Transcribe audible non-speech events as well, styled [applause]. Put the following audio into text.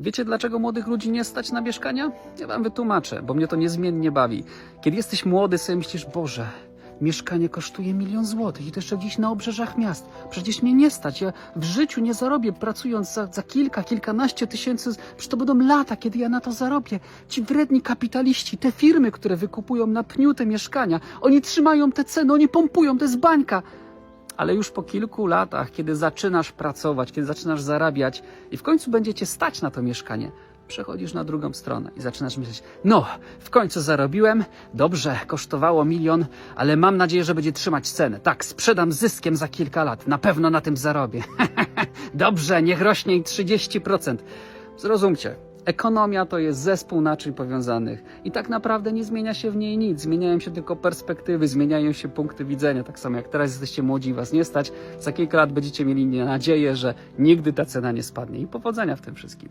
Wiecie, dlaczego młodych ludzi nie stać na mieszkania? Ja wam wytłumaczę, bo mnie to niezmiennie bawi. Kiedy jesteś młody, sobie myślisz, Boże, mieszkanie kosztuje milion złotych i to jeszcze gdzieś na obrzeżach miast. Przecież mnie nie stać. Ja w życiu nie zarobię pracując za, za kilka, kilkanaście tysięcy. Przecież to będą lata, kiedy ja na to zarobię. Ci wredni kapitaliści, te firmy, które wykupują na pniu te mieszkania, oni trzymają te ceny, oni pompują, to jest bańka ale już po kilku latach, kiedy zaczynasz pracować, kiedy zaczynasz zarabiać i w końcu będzie cię stać na to mieszkanie, przechodzisz na drugą stronę i zaczynasz myśleć: No, w końcu zarobiłem, dobrze, kosztowało milion, ale mam nadzieję, że będzie trzymać cenę. Tak, sprzedam zyskiem za kilka lat, na pewno na tym zarobię. [laughs] dobrze, niech rośnie i 30%. Zrozumcie. Ekonomia to jest zespół naczyń powiązanych i tak naprawdę nie zmienia się w niej nic. Zmieniają się tylko perspektywy, zmieniają się punkty widzenia. Tak samo jak teraz jesteście młodzi i was nie stać, za kilka lat będziecie mieli nadzieję, że nigdy ta cena nie spadnie. I powodzenia w tym wszystkim.